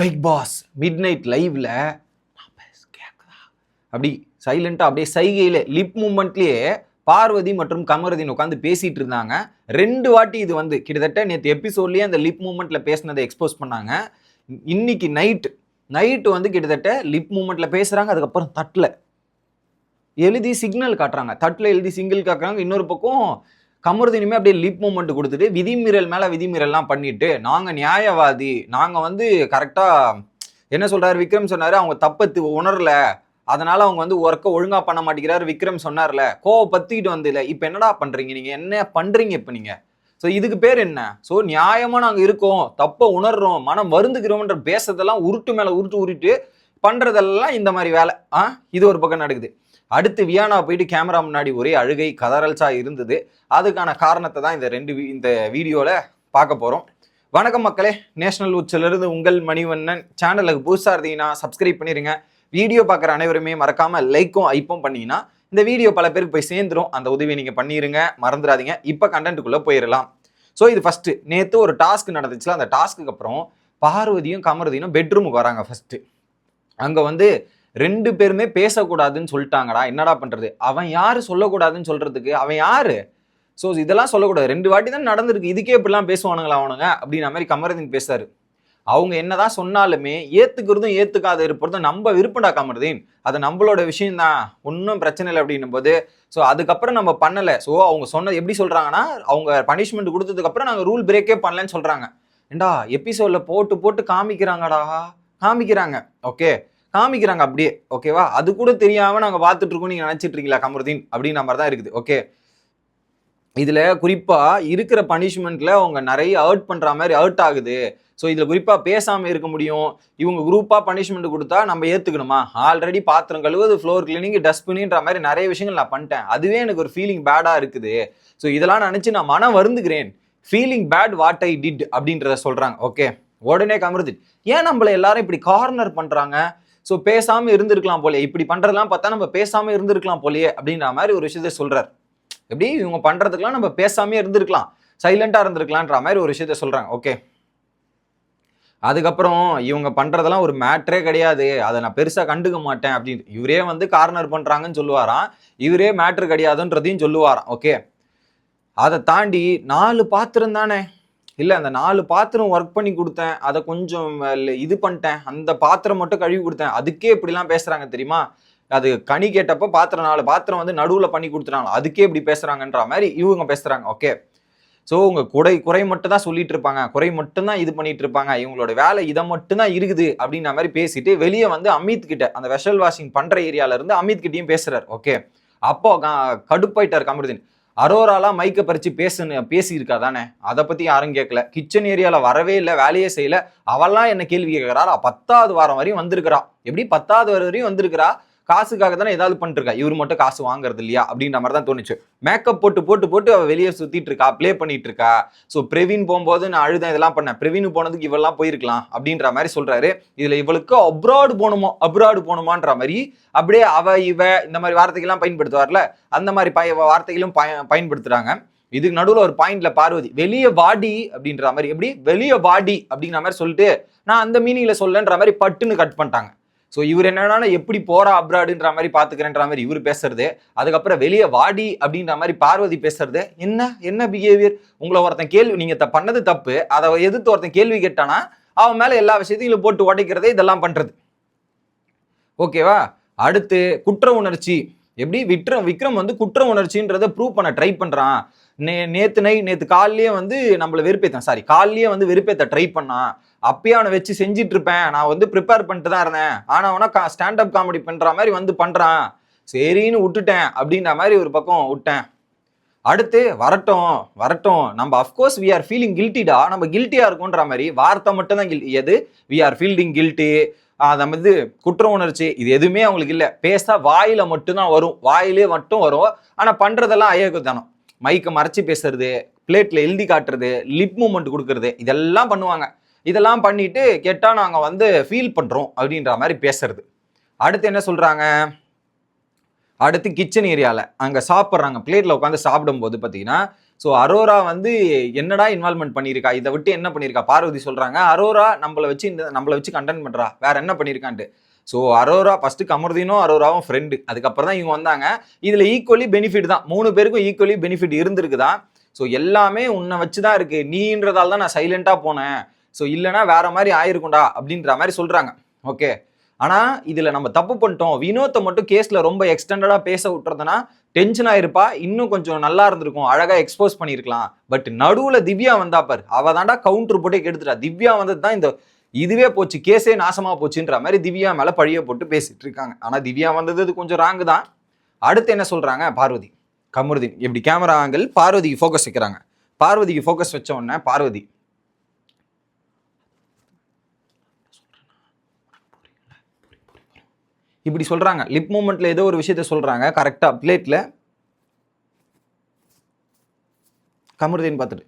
Big pass mid night லைவ்ல கேட்குதா அப்படி சைலண்டாக அப்படியே சைகையில் லிப் மூமெண்ட்லேயே பார்வதி மற்றும் கமரதின் உட்காந்து பேசிட்டு இருந்தாங்க. ரெண்டு வாட்டி இது வந்து கிட்டத்தட்ட நேற்று எபிசோட்லேயே அந்த லிப் மூமெண்ட்ல பேசினதை எக்ஸ்போஸ் பண்ணாங்க. இன்னைக்கு நைட் நைட்டு வந்து கிட்டத்தட்ட லிப் மூமெண்ட்ல பேசுறாங்க அதுக்கப்புறம் தட்டில். எழுதி சிக்னல் காட்டுறாங்க. தட்டில் எழுதி சிங்கிள் காட்டுறாங்க இன்னொரு பக்கம் கமருதீனுமே அப்படியே லிப் மூமெண்ட் கொடுத்துட்டு விதிமீறல் மேலே விதிமீறல்லாம் பண்ணிட்டு நாங்கள் நியாயவாதி நாங்கள் வந்து கரெக்டாக என்ன சொல்கிறார் விக்ரம் சொன்னார் அவங்க தப்பத்து உணரல. அதனால அவங்க வந்து ஒர்க்கை ஒழுங்காக பண்ண மாட்டேங்கிறாரு விக்ரம் சொன்னார்ல. கோவை பற்றிக்கிட்டு வந்து இல்லை இப்போ என்னடா பண்ணுறீங்க நீங்கள் என்ன பண்ணுறீங்க இப்போ நீங்கள் ஸோ இதுக்கு பேர் என்ன? ஸோ நியாயமாக நாங்கள் இருக்கோம் தப்பை உணர்றோம் மனம் வருந்துக்கிறோம்ன்ற பேசுறதெல்லாம் உருட்டு மேலே உருட்டு உருட்டு பண்ணுறதெல்லாம் இந்த மாதிரி வேலை. ஆ? இது ஒரு பக்கம் நடக்குது. அடுத்து வியானா போயிட்டு கேமரா முன்னாடி ஒரே அழுகை கதறல்சா இருந்தது. அதுக்கான காரணத்தை தான் இந்த ரெண்டு இந்த வீடியோவில் பார்க்க போகிறோம் வணக்கம் மக்களே நேஷனல் உச்சிலிருந்து உங்கள் மணிவண்ணன். சேனலுக்கு புதுசாக இருந்தீங்கன்னா சப்ஸ்கிரைப் பண்ணிடுங்க வீடியோ பார்க்குற அனைவருமே மறக்காமல் லைக்கும் ஐப்பும் பண்ணிங்கன்னா இந்த வீடியோ பல பேருக்கு போய் சேர்ந்துரும். அந்த உதவியை நீங்கள் பண்ணிடுங்க மறந்துடாதீங்க. இப்போ கண்டென்ட்டுக்குள்ளே போயிடலாம் ஸோ இது ஃபஸ்ட்டு நேற்று ஒரு டாஸ்க் நடந்துச்சுல. அந்த டாஸ்க்கு அப்புறம் பார்வதியும் கமரதியும் பெட்ரூமுக்கு வராங்க ஃபஸ்ட்டு அங்கே வந்து ரெண்டு பேருமே பேசக்கூடாதுன்னு சொல்லிட்டாங்கடா என்னடா பண்றது? அவன் யாரு சொல்லக்கூடாதுன்னு சொல்றதுக்கு? அவன் யாரு? ஸோ இதெல்லாம் சொல்லக்கூடாது. ரெண்டு வாட்டி தான் நடந்திருக்கு. இதுக்கே இப்படிலாம் பேசுவானுங்களா அவனுங்க? அப்படின்ற மாதிரி கமருதீன் பேசுறாரு. அவங்க என்னதான் சொன்னாலுமே ஏத்துக்கிறதும் ஏத்துக்காத இருப்பதும் நம்ம விருப்பம்டா கமருதீன். அது நம்மளோட விஷயம் தான் ஒன்றும் பிரச்சனை இல்லை அப்படின்னும் போது ஸோ அதுக்கப்புறம் நம்ம பண்ணலை. ஸோ அவங்க சொன்னது எப்படி சொல்றாங்கன்னா அவங்க பனிஷ்மெண்ட் கொடுத்ததுக்கப்புறம் நாங்கள் ரூல் பிரேக்கே பண்ணலன்னு சொல்றாங்க. ஏண்டா எபிசோட்ல போட்டு போட்டு காமிக்கிறாங்கடா. காமிக்கிறாங்க. ஓகே காமிக்கிறாங்க அப்படியே ஓகேவா அது கூட தெரியாம நாங்க பார்த்துட்டு இருக்கோம் நீங்க நினைச்சிட்டு இருக்கீங்களா கமருதீன்? அப்படின்ற மாதிரி தான் இருக்குது ஓகே இதுல குறிப்பா இருக்கிற பனிஷ்மெண்ட்ல அவங்க நிறைய ஹர்ட் பண்ற மாதிரி ஹர்ட் ஆகுது. ஸோ இதில் குறிப்பாக பேசாமல் இருக்க முடியும். இவங்க குரூப்பாக பனிஷ்மெண்ட் கொடுத்தா நம்ம ஏற்றுக்கணுமா ஆல்ரெடி பாத்திரம் கழுவுது ஃப்ளோர் கிளீனிங் டஸ்ட்பின்ன்ற மாதிரி நிறைய விஷயங்கள் நான் பண்ணிட்டேன். அதுவே எனக்கு ஒரு ஃபீலிங் பேடாக இருக்குது. ஸோ இதெல்லாம் நினச்சி நான் மனம் வருந்துகிறேன். Feeling bad what I did அப்படின்றத சொல்கிறாங்க ஓகே உடனே கமருது ஏன் நம்மள எல்லாரும் இப்படி கார்னர் பண்ணுறாங்க ஸோ பேசாமல் இருந்திருக்கலாம் போலே இப்படி பண்ணுறதுலாம் பார்த்தா நம்ம பேசாமல் இருந்திருக்கலாம் போலயே அப்படின்ற மாதிரி ஒரு விஷயத்த சொல்கிறார் எப்படி? இவங்க பண்ணுறதுக்கெலாம் நம்ம பேசாமே இருந்திருக்கலாம். சைலண்டாக இருந்திருக்கலான்ற மாதிரி ஒரு விஷயத்த சொல்கிறாங்க ஓகே அதுக்கப்புறம் இவங்க பண்ணுறதெல்லாம் ஒரு மேட்ரே கிடையாது. அதை நான் பெருசாக கண்டுக்க மாட்டேன் அப்படின்னு. இவரே வந்து கார்னர் பண்ணுறாங்கன்னு சொல்லுவாராம். இவரே மேட்ரு கிடையாதுன்றதையும் சொல்லுவாராம். ஓகே அதை தாண்டி நாலு பாத்திரம் தானே இல்லை அந்த நாலு பாத்திரம் ஒர்க் பண்ணி கொடுத்தேன். அதை கொஞ்சம் இது பண்ணிட்டேன். அந்த பாத்திரம் மட்டும் கழுவி கொடுத்தேன். அதுக்கே இப்படிலாம் பேசுகிறாங்க தெரியுமா? அது கனி கேட்டப்போ பாத்திரம் நாலு பாத்திரம் வந்து நடுவில் பண்ணி கொடுத்துட்டாங்க. அதுக்கே இப்படி பேசுகிறாங்கன்ற மாதிரி இவங்க பேசுகிறாங்க ஓகே. ஸோ உங்க குறை குறை மட்டும் தான் சொல்லிட்டு இருப்பாங்க. குறை மட்டும் தான் இது பண்ணிட்டு இருப்பாங்க. இவங்களோட வேலை இதை மட்டும் தான் இருக்குது அப்படின்ற மாதிரி பேசிட்டு வெளியே வந்து அமித் கிட்ட அந்த வெஷல் வாஷிங் பண்ற ஏரியால இருந்து அமித் கிட்டயும் பேசுறாரு. ஓகே. அப்போ கடுப்பாயிட்டார் கமருதீன். அரோராலாம் மைக்கை பறித்து பேசுன்னு பேசியிருக்கா தானே அதை பற்றி யாரும் கேட்கல கிச்சன் ஏரியாவில் வரவே இல்லை வேலையே செய்யல. அவெல்லாம் என்ன கேள்வி கேட்குறாள் பத்தாவது வாரம் வரையும் வந்திருக்கிறா. எப்படி பத்தாவது வாரம் வரையும் வந்திருக்கிறா? காசுக்காக தானே ஏதாவது பண்ணிருக்கா? இவர் மட்டும் காசு வாங்குறது இல்லையா? அப்படின்ற மாதிரி தான் தோணுச்சு. மேக்கப் போட்டு போட்டு போட்டு அவள் வெளியே சுத்திட்டு இருக்கா ப்ளே பண்ணிட்டு இருக்கா? ஸோ பிரவீன் போகும்போது நான் அழுதேன் இதெல்லாம் பண்ணேன். பிரவீன் போனதுக்கு இவெல்லாம் போயிருக்கலாம் அப்படின்ற மாதிரி சொல்றாரு. இதுல இவளுக்கு அப்ராடு போகணுமோ அப்ராடு போகணுமான்ற மாதிரி அப்படியே அவ இவ இந்த மாதிரி வார்த்தைகள்லாம் பயன்படுத்துவார்ல அந்த மாதிரி பய வார்த்தைகளும் பய பயன்படுத்துறாங்க. இதுக்கு நடுவில் ஒரு பாயிண்ட்ல பார்வதி வெளியே வாடி அப்படின்ற மாதிரி எப்படி? வெளியே வாடி அப்படிங்கிற மாதிரி சொல்லிட்டு நான் அந்த மீனிங்ல சொல்லன்ற மாதிரி பட்டுன்னு கட் பண்ணிட்டாங்க. ஸோ இவர் என்னன்னா எப்படி போறா அப்ராடுன்ற மாதிரி பாத்துக்கிறேன்ற மாதிரி இவர் பேசுறது. அதுக்கப்புறம் வெளியே வாடி அப்படின்ற மாதிரி பார்வதி பேசுறது. என்ன? என்ன பிஹேவியர் உங்களை ஒருத்தன் கேள்வி நீங்க த- பண்ணது தப்பு. அதை எதிர்த்து ஒருத்தன் கேள்வி கேட்டானா அவன் மேல எல்லா விஷயத்தையும் போட்டு உடைக்கிறதே இதெல்லாம் பண்றது. ஓகேவா அடுத்து குற்ற உணர்ச்சி. எப்படி விக்ரம் விக்ரம் வந்து குற்ற உணர்ச்சின்றதை ப்ரூவ் பண்ண ட்ரை பண்ணுறான் நே நேத்து நை நேற்று காலையிலேயே வந்து நம்மளை வெறுப்பேத்தான். சாரி காலையிலேயே வந்து வெறுப்பேத்த ட்ரை பண்ணான். அப்பயே அவனை வச்சு செஞ்சிட்டு இருப்பேன் நான் வந்து ப்ரிப்பேர் பண்ணிட்டு தான் இருந்தேன். ஆனால் அவனா கா ஸ்டாண்டப் காமெடி பண்ணுற மாதிரி வந்து பண்ணுறான் சரின்னு விட்டுட்டேன் அப்படின்ற மாதிரி ஒரு பக்கம் விட்டேன். அடுத்து வரட்டும் வரட்டும். நம்ம of course we are feeling கில்ட்டிடா நம்ம கில்ட்டியாக இருக்கோன்ற மாதிரி வார்த்தை மட்டும் தான் கில் எது? வி ஆர் ஃபீல்டிங் கில்ட்டி நம்ம இது குற்ற உணர்ச்சி இது எதுவுமே அவங்களுக்கு இல்லை. பேச வாயில மட்டும்தான் வரும். வாயிலே மட்டும் வரும். ஆனால் பண்ணுறதெல்லாம் அயோக்கியத்தனம் மைக்கை மறைச்சி பேசுறது பிளேட்ல எழுதி காட்டுறது லிப் மூமெண்ட் கொடுக்கறது இதெல்லாம் பண்ணுவாங்க. இதெல்லாம் பண்ணிட்டு கேட்டால் நாங்கள் வந்து ஃபீல் பண்ணுறோம் அப்படின்ற மாதிரி பேசுறது. அடுத்து என்ன சொல்கிறாங்க அடுத்து கிச்சன் ஏரியாவில் அங்கே சாப்பிட்றாங்க. பிளேட்டில் உட்காந்து சாப்பிடும்போது பார்த்தீங்கன்னா ஸோ அரோரா வந்து என்னடா இன்வால்மெண்ட் பண்ணியிருக்கா? இதை விட்டு என்ன பண்ணியிருக்கா? பார்வதி சொல்கிறாங்க அரோரா நம்மளை வச்சு இந்த நம்மளை வச்சு கண்டென்ட் பண்ணுறா வேற என்ன பண்ணியிருக்கான்ட்டு? ஸோ அரோரா ஃபஸ்ட்டு கமர்தீனும் அரோராவும் ஃப்ரெண்டு அதுக்கப்புறம் தான் இவங்க வந்தாங்க. இதில் ஈக்குவலி பெனிஃபிட் தான். மூணு பேருக்கும் ஈக்குவலி பெனிஃபிட் இருந்திருக்குதான் ஸோ எல்லாமே உன்னை வச்சு தான் இருக்கு. நீன்றதால தான் நான் சைலண்ட்டாக போனேன். ஸோ இல்லைன்னா வேற மாதிரி ஆயிருக்கும்டா அப்படின்ற மாதிரி சொல்கிறாங்க ஓகே ஆனால் இதில் நம்ம தப்பு பண்ணிட்டோம். வினோத்தை மட்டும் கேஸில் ரொம்ப எக்ஸ்டெண்டடாக பேச விட்டுறதுனா டென்ஷன் ஆயிருப்பா இன்னும் கொஞ்சம் நல்லா இருந்திருக்கும். அழகாக எக்ஸ்போஸ் பண்ணியிருக்கலாம் பட் நடுவில் திவ்யா வந்தா பாரு. அவ தாண்டா கவுண்டர் போட்டே கெடுத்துட்டா. திவ்யா வந்தது தான் இந்த இதுவே போச்சு. கேஸே நாசமாக போச்சுன்ற மாதிரி திவ்யா மேலே பழிய போட்டு பேசிட்டு இருக்காங்க. ஆனால் திவ்யா வந்தது கொஞ்சம் ராங்கு தான். அடுத்து என்ன சொல்கிறாங்க பார்வதி. கமருதீன். இப்படி கேமரா ஆங்கிள் பார்வதிக்கு ஃபோக்கஸ் வைக்கிறாங்க. பார்வதிக்கு ஃபோக்கஸ் வச்ச உடனே பார்வதி இப்படி சொல்கிறாங்க லிப் மூமெண்ட்டில் ஏதோ ஒரு விஷயத்த சொல்கிறாங்க கரெக்டாக பிளேட்டில் கமருதீன் பார்த்துட்டு.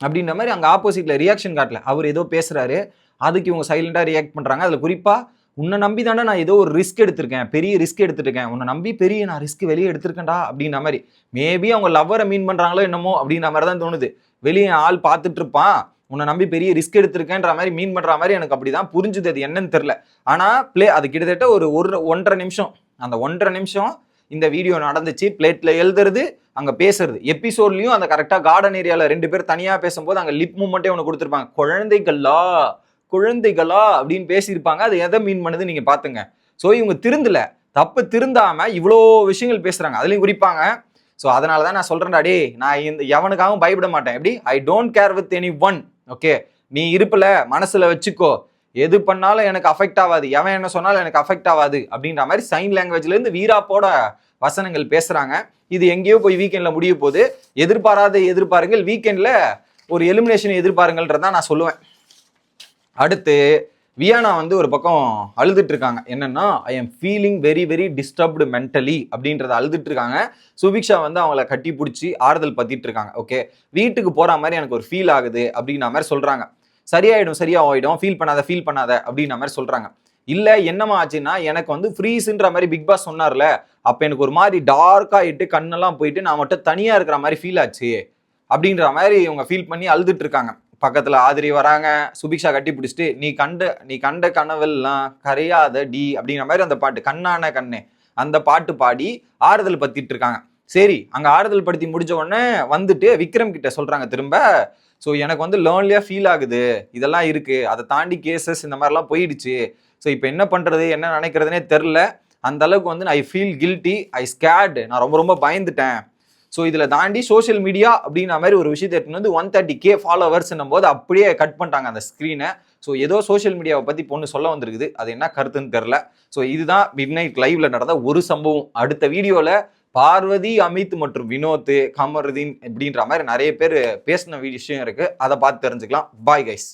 அப்படின்ற மாதிரி அங்கே ஆப்போசிட்டில் ரியாக்ஷன் காட்டல. அவர் ஏதோ பேசுகிறாரு அதுக்கு இவங்க சைலண்டாக ரியாக்ட் பண்ணுறாங்க அதில் குறிப்பாக உன்னை நம்பி தானே நான் ஏதோ ஒரு ரிஸ்க் எடுத்திருக்கேன். பெரிய ரிஸ்க் எடுத்துருக்கேன். உன்னை நம்பி பெரிய நான் ரிஸ்க் வெளியே எடுத்திருக்கேன்டா. அப்படின்ற மாதிரி. மேபி அவங்க லவ்வரை மீன் பண்ணுறாங்களோ என்னமோ அப்படின்ற மாதிரி தான் தோணுது. வெளியே ஆள் பார்த்துட்டு இருப்பான். உன்னை நம்பி பெரிய ரிஸ்க் எடுத்திருக்கேன்ற மாதிரி மீன் பண்ணுற மாதிரி எனக்கு அப்படி தான் புரிஞ்சுது. அது என்னன்னு தெரில ஆனால் பிளே அது கிட்டத்தட்ட ஒரு ஒரு ஒன்றரை நிமிஷம். அந்த ஒன்றரை நிமிஷம் இந்த வீடியோ நடந்துச்சு. பிளேட்ல எழுதுறது அங்க பேசுறது. எபிசோட்லயும் அந்த கரெக்டா கார்டன் ஏரியால ரெண்டு பேர் தனியா பேசும்போது அங்க லிப் மூமெண்ட்டே ஒன்று கொடுத்துருப்பாங்க. குழந்தைகளா? குழந்தைகளா? அப்படின்னு பேசியிருப்பாங்க. அது எதை மீன் பண்ணுது நீங்க பாத்துங்க. ஸோ இவங்க திருந்தலை. தப்பு திருந்தாம இவ்வளோ விஷயங்கள் பேசுறாங்க. அதுலயும் குறிப்பாங்க. ஸோ அதனால தான் நான் சொல்றேன்டா டே நான் இந்த எவனுக்காகவும் பயப்பட மாட்டேன். எப்படி? I don't care with anyone okay நீ இருப்பில் மனசில் வச்சுக்கோ. எது பண்ணாலும் எனக்கு அஃபெக்ட் ஆகாது. எவன் என்ன சொன்னாலும் எனக்கு அஃபெக்ட் ஆகாது அப்படின்ற மாதிரி சைன் லாங்குவேஜ்லேருந்து வீராப்போட வசனங்கள் பேசுகிறாங்க இது எங்கேயோ போய் வீக்கெண்டில் முடிய போது எதிர்பாராத எதிர்பாருங்கள். வீக்கெண்டில் ஒரு எலிமினேஷன் எதிர்பாருங்கள்ன்றதான் நான் சொல்லுவேன். அடுத்து வியானா வந்து ஒரு பக்கம் அழுதுட்டு இருக்காங்க என்னன்னா I am feeling very very disturbed mentally அப்படின்றத அழுதுட்டு இருக்காங்க சுபிக்ஷா வந்து அவங்கள கட்டி பிடிச்சி ஆறுதல் பத்திட்டு இருக்காங்க ஓகே வீட்டுக்கு போற மாதிரி எனக்கு ஒரு ஃபீல் ஆகுது அப்படின்ற மாதிரி சொல்றாங்க. சரியாயிடும் சரியா ஆயிடும் ஃபீல் பண்ணாத ஃபீல் பண்ணாத அப்படின்ற மாதிரி சொல்றாங்க. இல்லை என்னமா ஆச்சுன்னா எனக்கு வந்து ஃப்ரீஸுன்ற மாதிரி பிக் பாஸ் சொன்னார்ல அப்போ எனக்கு ஒரு மாதிரி டார்க்காகிட்டு கண்ணெல்லாம் போயிட்டு நான் மட்டும் தனியாக இருக்கிற மாதிரி ஃபீல் ஆச்சு அப்படின்ற மாதிரி இவங்க ஃபீல் பண்ணி அழுதுட்டு இருக்காங்க பக்கத்தில் ஆதிரி வராங்க சுபிக்ஷா கட்டி பிடிச்சிட்டு நீ கண்ட நீ கண்ட கனவெல்லாம் கரையாத டி அப்படிங்கிற மாதிரி அந்த பாட்டு கண்ணான கண்ணே அந்த பாட்டு பாடி ஆறுதல் பத்திட்டு இருக்காங்க. சரி அங்கே ஆறுதல் படுத்தி முடிஞ்ச உடனே வந்துட்டு விக்ரம் கிட்ட சொல்கிறாங்க திரும்ப ஸோ எனக்கு வந்து லேர்ன்லியாக ஃபீல் ஆகுது. இதெல்லாம் இருக்குது அதை தாண்டி கேசஸ் இந்த மாதிரிலாம் போயிடுச்சு. ஸோ இப்போ என்ன பண்ணுறது என்ன நினைக்கிறதுனே தெரில அந்த அளவுக்கு வந்து I feel guilty I scared நான் ரொம்ப ரொம்ப பயந்துட்டேன். ஸோ இதில் தாண்டி சோஷியல் மீடியா அப்படின்ற மாதிரி ஒரு விஷயத்தை எடுத்துன்னு வந்து ஒன் தேர்ட்டி கே ஃபாலோவர்ஸ்னும் போது அப்படியே கட் பண்ணிட்டாங்க அந்த ஸ்க்ரீனை ஸோ ஏதோ சோஷியல் மீடியாவை பற்றி பொண்ணு சொல்ல வந்திருக்குது. அது என்ன கருத்துன்னு தெரில ஸோ இதுதான் மிட் நைட் லைவ்ல நடந்த ஒரு சம்பவம். அடுத்த வீடியோவில் பார்வதி அமித் மற்றும் வினோத் கமருதீன் அப்படின்ற மாதிரி நிறைய பேர் பேசின விஷயம் இருக்குது அதை பார்த்து தெரிஞ்சுக்கலாம். Bye guys